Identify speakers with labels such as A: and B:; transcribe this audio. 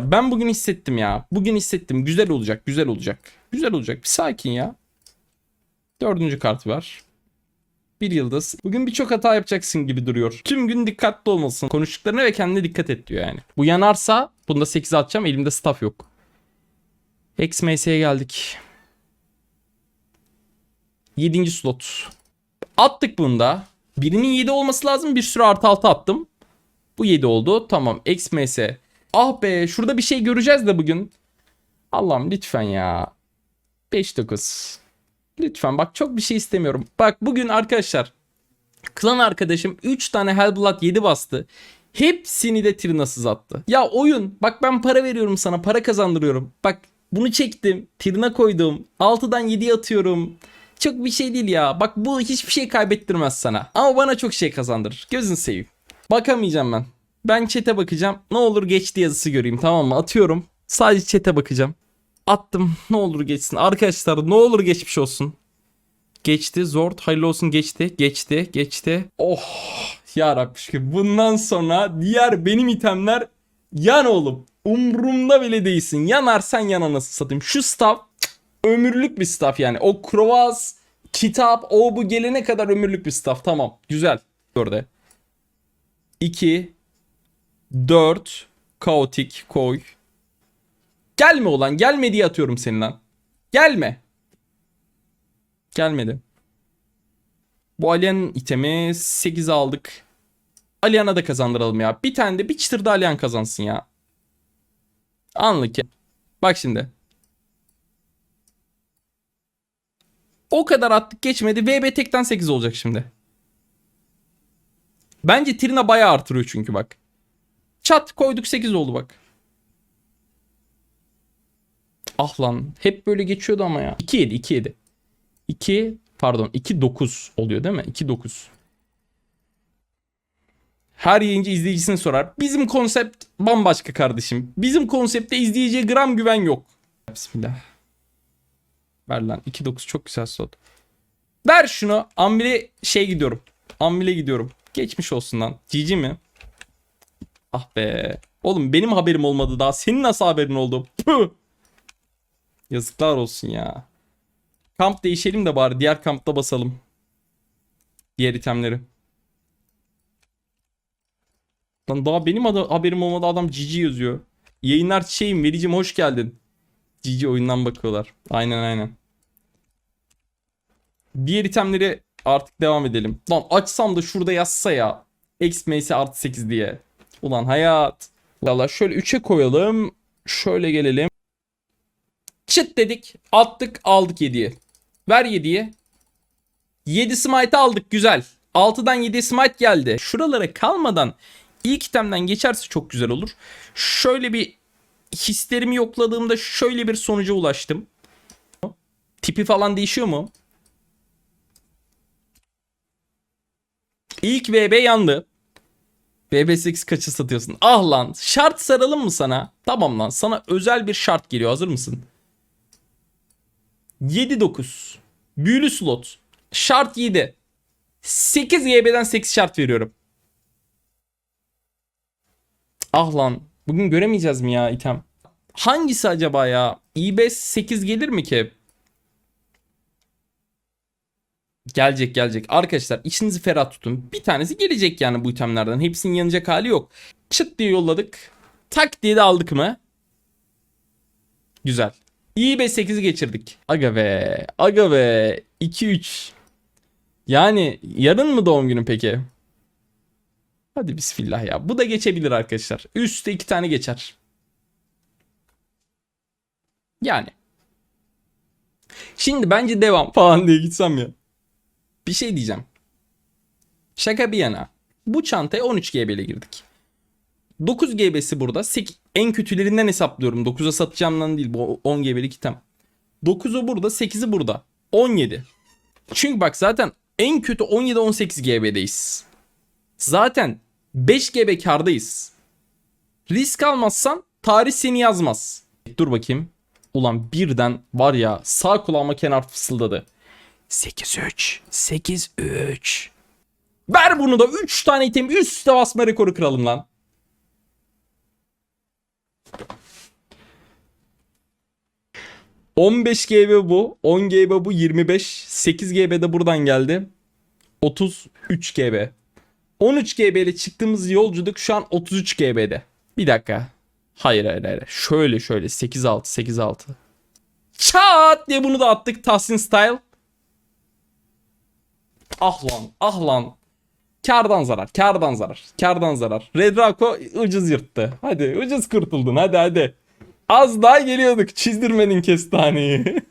A: Ben bugün hissettim ya. Bugün hissettim. Güzel olacak. Güzel olacak. Güzel olacak. Bir sakin ya. Dördüncü kart var. Bir yıldız. Bugün birçok hata yapacaksın gibi duruyor. Tüm gün dikkatli olmalısın. Konuştuklarına ve kendine dikkat et diyor yani. Bu yanarsa bunda 8 atacağım. Elimde staff yok. XMS'ye geldik. 7. slot. Attık bunda. Birinin 7 olması lazım. Bir sürü artı altı attım. Bu 7 oldu. Tamam. XMS. Ah be şurada bir şey göreceğiz de bugün. Allah'ım lütfen ya. 5-9. Lütfen bak çok bir şey istemiyorum. Bak bugün arkadaşlar klan arkadaşım 3 tane Hellblood 7 bastı. Hepsini de Trina'sız attı. Ya oyun bak ben para veriyorum sana para kazandırıyorum. Bak bunu çektim Trina koydum 6'dan 7'ye atıyorum. Çok bir şey değil ya. Bak bu hiçbir şey kaybettirmez sana. Ama bana çok şey kazandırır. Gözün seveyim. Bakamayacağım ben. Ben chat'e bakacağım. Ne olur geçti yazısı göreyim tamam mı? Atıyorum. Sadece chat'e bakacağım. Attım. Ne olur geçsin. Arkadaşlar ne olur geçmiş olsun. Geçti. Zord. Hayırlı olsun geçti. Geçti. Geçti. Oh. Ya Rabbi. Bundan sonra diğer benim itemler yan oğlum. Umrumda bile değilsin. Yanarsan yana nasıl satayım. Şu staff ömürlük bir staff yani. O krovaz, kitap, o bu gelene kadar ömürlük bir staff. Tamam. Güzel. Orada. 2 4 kaotik koy. Gelme olan gelme diye atıyorum seni lan. Gelme. Gelmedi. Bu Alien itemi 8 aldık. Alien'a da kazandıralım ya. Bir tane de bir çıtır da Alien kazansın ya. Anlık ya. Bak şimdi. O kadar attık geçmedi. VB tekten 8 olacak şimdi. Bence Trina bayağı artırıyor çünkü bak. Çat koyduk 8 oldu bak. Ah lan. Hep böyle geçiyordu ama ya. 2 7 2 7. 2 pardon 2 9 oluyor değil mi? 2 9. Her yayıncı izleyicisini sorar. Bizim konsept bambaşka kardeşim. Bizim konsepte izleyiciye gram güven yok. Bismillah. Ver lan 2 9 çok güzel slot. Ver şunu. Ambile şey gidiyorum. Ambile gidiyorum. Geçmiş olsun lan. GG mi? Ah be. Oğlum benim haberim olmadı daha. Senin nasıl haberin oldu? Püh. Yazıklar olsun ya. Kamp değişelim de bari diğer kampta basalım. Diğer itemleri. Lan daha benim haberim olmadı adam GG yazıyor. Yayınlar çiçeğim vericim hoş geldin. GG oyundan bakıyorlar. Aynen aynen. Diğer itemleri artık devam edelim. Lan açsam da şurada yazsa ya. XMS artı 8 diye. Ulan hayat. Valla şöyle 3'e koyalım. Şöyle gelelim. Çıt dedik. Attık aldık 7'ye. Ver 7'ye. 7 smite aldık güzel. 6'dan 7 smite geldi. Şuralara kalmadan ilk itemden geçerse çok güzel olur. Şöyle bir hislerimi yokladığımda şöyle bir sonuca ulaştım. Tipi falan değişiyor mu? İlk VB yandı. BB8 kaçı satıyorsun? Ah lan şart saralım mı sana? Tamam lan sana özel bir şart geliyor hazır mısın? 7-9 Büyülü slot Şart 7 8 YB'den 8 şart veriyorum. Ah lan bugün göremeyeceğiz mi ya item? Hangisi acaba ya? İB 8 gelir mi ki? Gelecek gelecek. Arkadaşlar içinizi ferah tutun. Bir tanesi gelecek yani bu itemlerden. Hepsinin yanacak hali yok. Çıt diye yolladık. Tak diye de aldık mı? Güzel. İyi be 8'i geçirdik. Aga be. Aga be. 2-3. Yani yarın mı doğum günü peki? Hadi bismillah ya. Bu da geçebilir arkadaşlar. Üstte iki tane geçer. Yani. Şimdi bence devam falan diye gitsem ya. Bir şey diyeceğim. Şaka bir yana. Bu çantaya 13 GB ile girdik. 9 GB'si burada. 8, en kötülerinden hesaplıyorum. 9'a satacağımdan değil. Bu 10 GB'lik item. 9'u burada. 8'i burada. 17. Çünkü bak zaten en kötü 17-18 GB'deyiz. Zaten 5 GB kardayız. Risk almazsan tarih seni yazmaz. Dur bakayım. Ulan birden var ya sağ kulağıma kenar fısıldadı. 8-3. 8-3. Ver bunu da 3 tane item üst üste basma rekoru kıralım lan. 15 GB bu. 10 GB bu. 25. 8 GB de buradan geldi. 33 GB. 13 GB ile çıktığımız yolculuk şu an 33 GB'de. Bir dakika. Hayır hayır hayır. Şöyle şöyle 8-6 8-6. Çat diye bunu da attık Tahsin Style. Ah lan ah lan. Kardan zarar kardan zarar kardan zarar. Red Rako ucuz yırttı. Hadi ucuz kurtuldun hadi hadi. Az daha geliyorduk çizdirmenin kestaneyi.